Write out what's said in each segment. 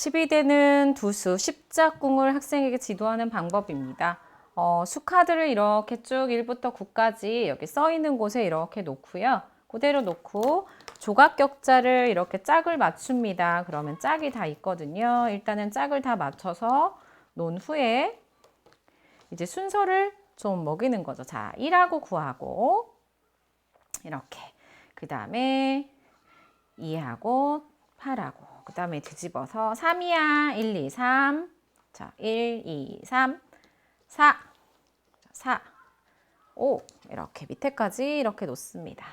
12대는 두수, 십자궁을 학생에게 지도하는 방법입니다. 어, 수카드를 이렇게 쭉 1부터 9까지 여기 써 있는 곳에 이렇게 놓고요. 그대로 놓고 조각격자를 이렇게 짝을 맞춥니다. 그러면 짝이 다 있거든요. 일단은 짝을 다 맞춰서 놓은 후에 이제 순서를 좀 먹이는 거죠. 자, 1하고 9하고 이렇게. 그 다음에 2하고 8하고 그 다음에 뒤집어서 3이야. 1, 2, 3. 자, 1, 2, 3, 4, 4, 5 이렇게 밑에까지 이렇게 놓습니다.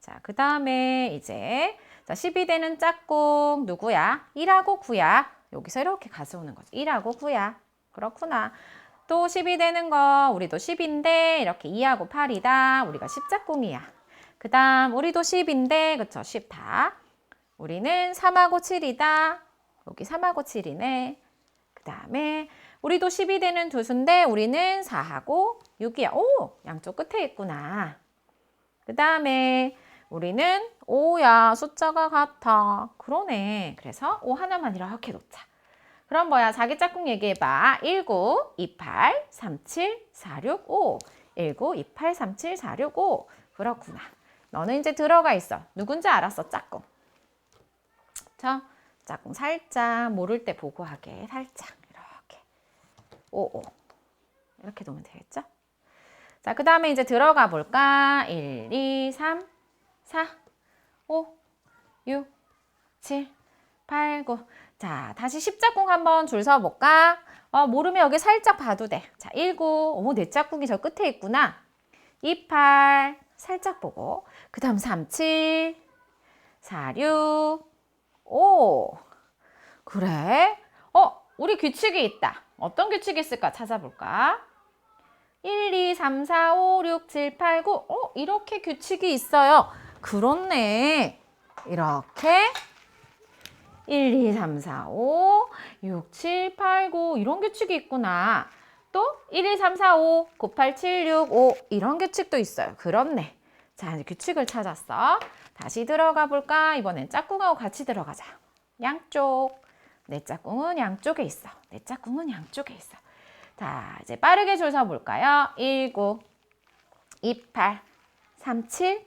자, 그 다음에 이제 자, 12대는 짝꿍 누구야? 1하고 9야. 여기서 이렇게 가져오는 거죠. 1하고 9야. 그렇구나. 또 10이 되는 거 우리도 10인데 이렇게 2하고 8이다. 우리가 10짝꿍이야. 그 다음 우리도 10인데 그쵸 10다. 우리는 3하고 7이다. 여기 3하고 7이네. 그 다음에 우리도 10이 되는 두 수인데 우리는 4하고 6이야. 오! 양쪽 끝에 있구나. 그 다음에 우리는 5야. 숫자가 같아. 그러네. 그래서 5 하나만 이렇게 놓자. 그럼 뭐야? 자기 짝꿍 얘기해봐. 19, 28, 37, 46, 5. 19, 28, 37, 46, 5. 그렇구나. 너는 이제 들어가 있어. 누군지 알았어, 짝꿍. 자, 짝꿍 살짝 모를 때 보고 하게. 살짝 이렇게. 5, 5. 이렇게 놓으면 되겠죠? 자, 그 다음에 이제 들어가 볼까? 1, 2, 3, 4, 5, 6, 7, 8, 9. 자, 다시 십자궁 한번 줄 서볼까? 어, 모르면 여기 살짝 봐도 돼. 자, 19. 오, 내 짝꿍이 저 끝에 있구나. 28. 살짝 보고. 그 다음 37. 46. 5. 그래? 어, 우리 규칙이 있다. 어떤 규칙이 있을까 찾아볼까? 1, 2, 3, 4, 5, 6, 7, 8, 9. 어, 이렇게 규칙이 있어요. 그렇네. 이렇게 1, 2, 3, 4, 5, 6, 7, 8, 9 이런 규칙이 있구나. 또 1, 2, 3, 4, 5, 9, 8, 7, 6, 5 이런 규칙도 있어요. 그렇네. 자, 이제 규칙을 찾았어. 다시 들어가 볼까? 이번엔 짝꿍하고 같이 들어가자. 양쪽. 내 짝꿍은 양쪽에 있어. 내 짝꿍은 양쪽에 있어. 자, 이제 빠르게 줄 서 볼까요? 19, 28, 37,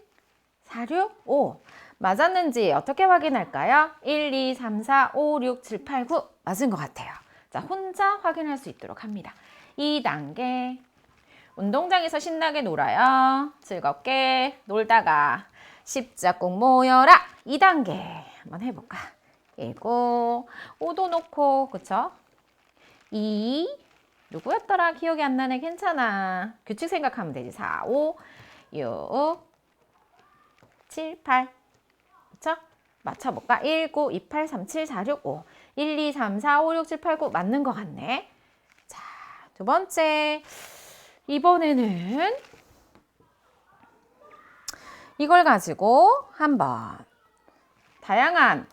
46, 5. 맞았는지 어떻게 확인할까요? 1, 2, 3, 4, 5, 6, 7, 8, 9. 맞은 것 같아요. 자, 혼자 확인할 수 있도록 합니다. 2단계. 운동장에서 신나게 놀아요. 즐겁게 놀다가 십자꼭 모여라. 2단계. 한번 해볼까? 1, 9, 5도 놓고, 그쵸? 2, 누구였더라? 기억이 안 나네. 괜찮아. 규칙 생각하면 되지. 4, 5, 6, 7, 8. 그쵸? 맞춰볼까? 1, 9, 2, 8, 3, 7, 4, 6, 5. 1, 2, 3, 4, 5, 6, 7, 8, 9. 맞는 것 같네. 자, 두 번째. 이번에는 이걸 가지고 한번 다양한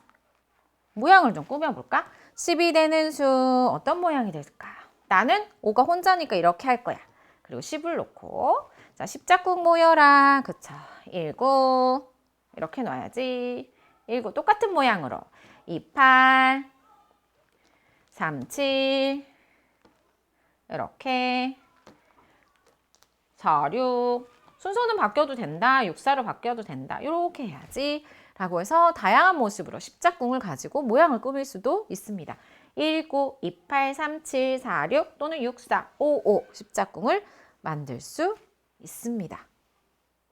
모양을 좀 꾸며볼까? 10이 되는 수 어떤 모양이 될까? 나는 5가 혼자니까 이렇게 할 거야. 그리고 10을 놓고 자 십자국 모여라. 그쵸? 19 이렇게 놔야지. 19 똑같은 모양으로 28 37 이렇게 46 순서는 바뀌어도 된다. 64로 바뀌어도 된다. 이렇게 해야지. 라고 해서 다양한 모습으로 십자궁을 가지고 모양을 꾸밀 수도 있습니다. 19, 28, 37, 46 또는 64, 55 십자궁을 만들 수 있습니다.